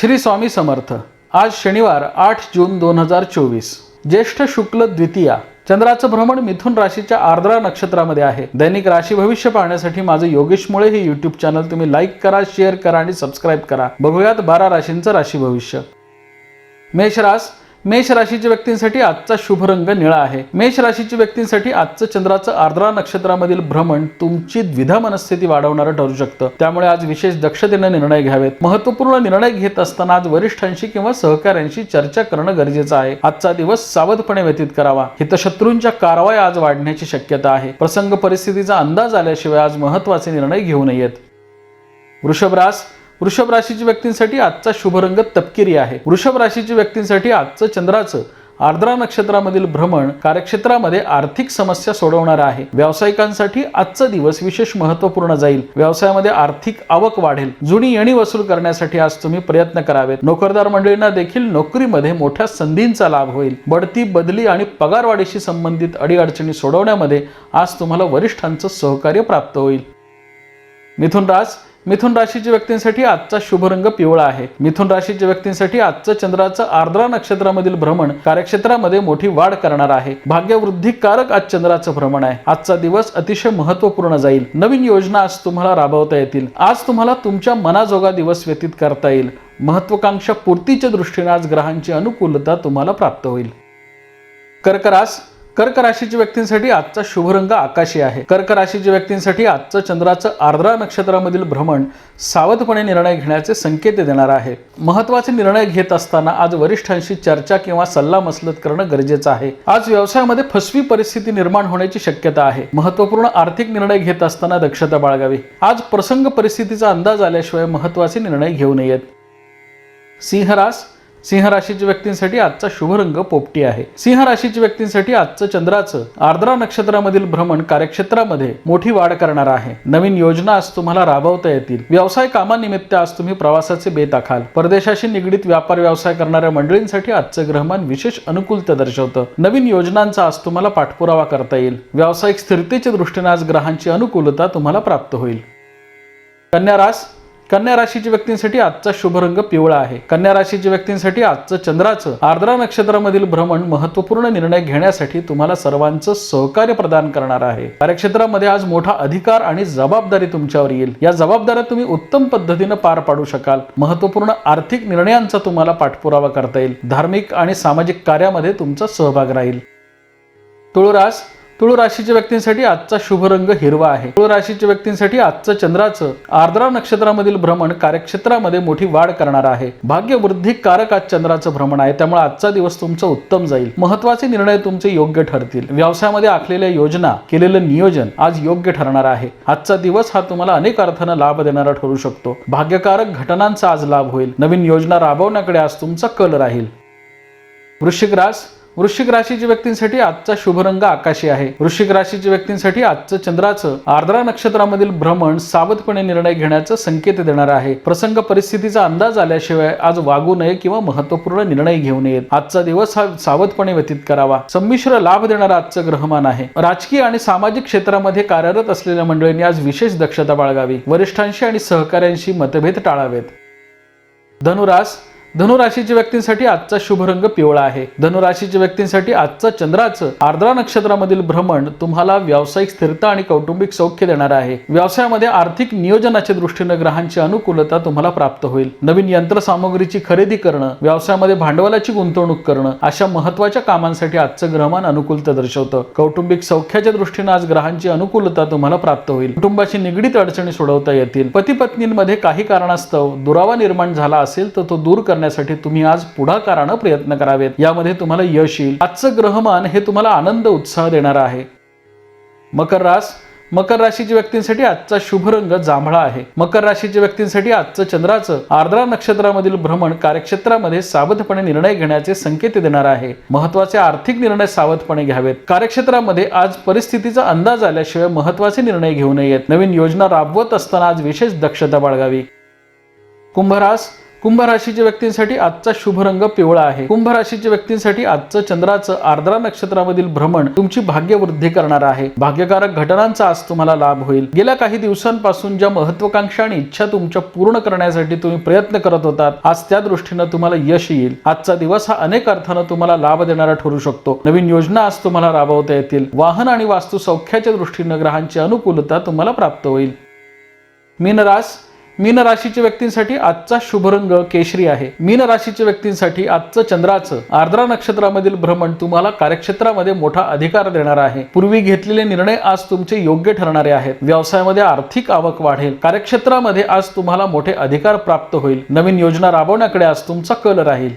श्री स्वामी समर्थ. आज शनिवार आठ जून दोन हजार चोवीस. ज्येष्ठ शुक्ल द्वितीया चंद्राचं भ्रमण मिथुन राशीच्या आर्द्रा नक्षत्रामध्ये आहे. दैनिक राशी भविष्य पाहण्यासाठी माझं योगेश मुळे हे युट्यूब चॅनल तुम्ही लाईक करा शेअर करा आणि सबस्क्राईब करा. बघूयात बारा राशींचं राशी भविष्य. मेष रास मेष राशीच्या व्यक्तींसाठी आजचा शुभ रंग निळा आहे. मेष राशीच्या व्यक्तींसाठी आजचं चंद्राचं आर्द्रा नक्षत्रामधील भ्रमण तुमची द्विधा मनस्थिती वाढवणारं ठरू शकतं. त्यामुळे आज विशेष दक्षतेने निर्णय घ्यावेत. महत्त्वपूर्ण निर्णय घेत असताना आज वरिष्ठांशी किंवा सहकाऱ्यांशी चर्चा करणं गरजेचं आहे. आजचा दिवस सावधपणे व्यतीत करावा. हितशत्रूंच्या कारवाई आज वाढण्याची शक्यता आहे. प्रसंग परिस्थितीचा अंदाज आल्याशिवाय आज महत्त्वाचे निर्णय घेऊ नयेत. वृषभरास वृषभ राशीच्या व्यक्तींसाठी आजचा शुभ रंग तपकिरी आहे. वृषभ राशीच्या व्यक्तींसाठी आजचं चंद्राचं आर्द्रा नक्षत्रामधील भ्रमण कार्यक्षेत्रामध्ये आर्थिक समस्या सोडवणार आहे. व्यावसायिकांसाठी आजचा दिवस विशेष महत्त्वपूर्ण जाईल. व्यवसायामध्ये आर्थिक आवक वाढेल. जुनी येणी वसूल करण्यासाठी आज तुम्ही प्रयत्न करावेत. नोकरदार मंडळींना देखील नोकरीमध्ये मोठ्या संधींचा लाभ होईल. बढती बदली आणि पगारवाढीशी संबंधित अडीअडचणी सोडवण्यामध्ये आज तुम्हाला वरिष्ठांचं सहकार्य प्राप्त होईल. मिथुन राज मिथुन राशीच्या व्यक्तींसाठी आजचा शुभ रंग पिवळा आहे. मिथुन राशीच्या व्यक्तींसाठी आजचं चंद्राचं आर्द्रा नक्षत्रामधील भ्रमण कार्यक्षेत्रामध्ये मोठी वाढ करणार आहे. भाग्यवृद्धिकारक आज चंद्राचं भ्रमण आहे. आजचा दिवस अतिशय महत्त्वपूर्ण जाईल. नवीन योजना आज तुम्हाला राबवता येतील. आज तुम्हाला तुमच्या मनाजोगा दिवस व्यतीत करता येईल. महत्वाकांक्षा पूर्तीच्या दृष्टीने आज ग्रहांची अनुकूलता तुम्हाला प्राप्त होईल. कर्करास कर्क राशीच्या व्यक्तींसाठी आजचा शुभ रंग आकाशी आहे. कर्क राशीच्या व्यक्तींसाठी आजचं चंद्राचं आर्द्रा नक्षत्रामधील भ्रमण सावधपणे निर्णय घेण्याचे संकेत देणार आहे. महत्त्वाचे निर्णय घेत असताना आज वरिष्ठांशी चर्चा किंवा सल्ला मसलत करणं गरजेचं आहे. आज व्यवसायामध्ये फसवी परिस्थिती निर्माण होण्याची शक्यता आहे. महत्त्वपूर्ण आर्थिक निर्णय घेत असताना दक्षता बाळगावी. आज प्रसंग परिस्थितीचा अंदाज आल्याशिवाय महत्त्वाचे निर्णय घेऊ नयेत. सिंहरास सिंह राशीच्या व्यक्तींसाठी आजचा शुभ रंग पोपटी आहे. सिंह राशीच्या व्यक्तींसाठी आजचं चंद्राचं आर्द्रा नक्षत्रामधील भ्रमण कार्यक्षेत्रामध्ये मोठी वाढ करणार आहे. नवीन योजना आज तुम्हाला राबवता येतील. व्यवसाय कामानिमित्त आज तुम्ही प्रवासाचे बेत आखाल. परदेशाशी निगडीत व्यापार व्यवसाय करणाऱ्या मंडळींसाठी आजचं ग्रहमान विशेष अनुकूलता दर्शवतं. नवीन योजनांचा आज तुम्हाला पाठपुरावा करता येईल. व्यावसायिक स्थिरतेच्या दृष्टीने आज ग्रहांची अनुकूलता तुम्हाला प्राप्त होईल. कन्या रास कन्या राशीच्या व्यक्तींसाठी आजचा शुभ रंग पिवळा आहे. कन्या राशीच्या व्यक्तींसाठी आजचं चंद्राचं आर्द्रा नक्षत्रामधील भ्रमण महत्त्वपूर्ण निर्णय घेण्यासाठी तुम्हाला सर्वांचं सहकार्य प्रदान करणार आहे. कार्यक्षेत्रामध्ये आज मोठा अधिकार आणि जबाबदारी तुमच्यावर येईल. या जबाबदाऱ्या तुम्ही उत्तम पद्धतीनं पार पाडू शकाल. महत्त्वपूर्ण आर्थिक निर्णयांचा तुम्हाला पाठपुरावा करता येईल. धार्मिक आणि सामाजिक कार्यामध्ये तुमचा सहभाग राहील. तुळरास तुळ राशीच्या व्यक्तींसाठी आजचा शुभ रंग हिरवा आहे. तुळ राशीच्या व्यक्तींसाठी आजचं चंद्राचं आर्द्रा नक्षत्रामधील भ्रमण कार्यक्षेत्रामध्ये मोठी वाढ करणार आहे. भाग्यवृद्धी कारक आज चंद्राचं भ्रमण आहे. त्यामुळे आजचा दिवस तुमचा उत्तम जाईल. महत्त्वाचे निर्णय तुमचे योग्य ठरतील. व्यवसायामध्ये आखलेल्या योजना केलेलं नियोजन आज योग्य ठरणार आहे. आजचा दिवस हा तुम्हाला अनेक अर्थानं लाभ देणारा ठरू शकतो. भाग्यकारक घटनांचा आज लाभ होईल. नवीन योजना राबवण्याकडे आज तुमचा कल राहील. वृश्चिक रास वृश्चिक राशीच्या व्यक्तींसाठी आजचा शुभ रंग आकाशी आहे. वृश्चिक राशीच्या व्यक्तींसाठी आजचं चंद्राचं आर्द्रा नक्षत्रामधील भ्रमण सावधपणे निर्णय घेण्याचा संकेत देणार आहे. प्रसंग परिस्थितीचा अंदाज आल्याशिवाय आज वागू नये किंवा महत्त्वपूर्ण निर्णय घेऊ नयेत. आजचा दिवस हा सावधपणे व्यतीत करावा. संमिश्र लाभ देणारा आजचं ग्रहमान आहे. राजकीय आणि सामाजिक क्षेत्रामध्ये कार्यरत असलेल्या मंडळींनी आज विशेष दक्षता बाळगावी. वरिष्ठांशी आणि सहकाऱ्यांशी मतभेद टाळावेत. धनुरास धनुराशीच्या व्यक्तींसाठी आजचा शुभ रंग पिवळा आहे. धनुराशीच्या व्यक्तींसाठी आजचं चंद्राचं आर्द्रा नक्षत्रामधील भ्रमण तुम्हाला व्यावसायिक स्थिरता आणि कौटुंबिक सौख्य देणार आहे. व्यवसायामध्ये आर्थिक नियोजनाच्या दृष्टीने ग्रहांची अनुकूलता तुम्हाला प्राप्त होईल. नवीन यंत्रसामुग्रीची खरेदी करणं व्यवसायामध्ये भांडवलाची गुंतवणूक करणं अशा महत्त्वाच्या कामांसाठी आजचं ग्रहमान अनुकूलता दर्शवतं. कौटुंबिक सौख्याच्या दृष्टीने आज ग्रहांची अनुकूलता तुम्हाला प्राप्त होईल. कुटुंबाची निगडीत अडचणी सोडवता येतील. पती पत्नींमध्ये काही कारणास्तव दुरावा निर्माण झाला असेल तर तो दूर करण्यासाठी तुम्ही आज पुढाकारानं प्रयत्न करावेत. यामध्ये तुम्हाला यश येईल. आजचं ग्रहमान हे तुम्हाला आनंद उत्साह देणार आहे. मकर रास मकर राशीच्या व्यक्तींसाठी आजचा शुभ रंग जांभळा आहे. मकर राशीच्या व्यक्तींसाठी आजचं चंद्राचं आर्द्रा नक्षत्रामधील भ्रमण कार्यक्षेत्रामध्ये सावधपणे निर्णय घेण्याचे संकेत देणार आहे. महत्त्वाचे आर्थिक निर्णय सावधपणे घ्यावेत. कार्यक्षेत्रामध्ये आज परिस्थितीचा अंदाज आल्याशिवाय महत्त्वाचे निर्णय घेऊ नयेत. नवीन योजना राबवत असताना आज विशेष दक्षता बाळगावी. कुंभरास कुंभ राशीच्या व्यक्तींसाठी आजचा शुभ रंग पिवळा आहे. कुंभ राशीच्या व्यक्तींसाठी आजचं चंद्राचं आर्द्रा नक्षत्रामधील भ्रमण तुमची भाग्यवृद्धी करणार आहे. भाग्यकारक घटनांचा आज तुम्हाला लाभ होईल. गेल्या काही दिवसांपासून ज्या महत्वाकांक्षा आणि इच्छा तुमच्या पूर्ण करण्यासाठी तुम्ही प्रयत्न करत होतात आज त्या दृष्टीनं तुम्हाला यश येईल. आजचा दिवस हा अनेक अर्थानं तुम्हाला लाभ देणारा ठरू शकतो. नवीन योजना आज तुम्हाला राबवता येतील. वाहन आणि वास्तू सौख्याच्या दृष्टीनं ग्रहांची अनुकूलता तुम्हाला प्राप्त होईल. मीनरास मीन राशीच्या व्यक्तींसाठी आजचा शुभ रंग केशरी आहे. मीन राशीच्या व्यक्तींसाठी आजचं चंद्राचं आर्द्रा नक्षत्रामधील भ्रमण तुम्हाला कार्यक्षेत्रामध्ये मोठा अधिकार देणार आहे. पूर्वी घेतलेले निर्णय आज तुमचे योग्य ठरणारे आहेत. व्यवसायामध्ये आर्थिक आवक वाढेल. कार्यक्षेत्रामध्ये आज तुम्हाला मोठे अधिकार प्राप्त होईल. नवीन योजना राबवण्याकडे आज तुमचा कल राहील.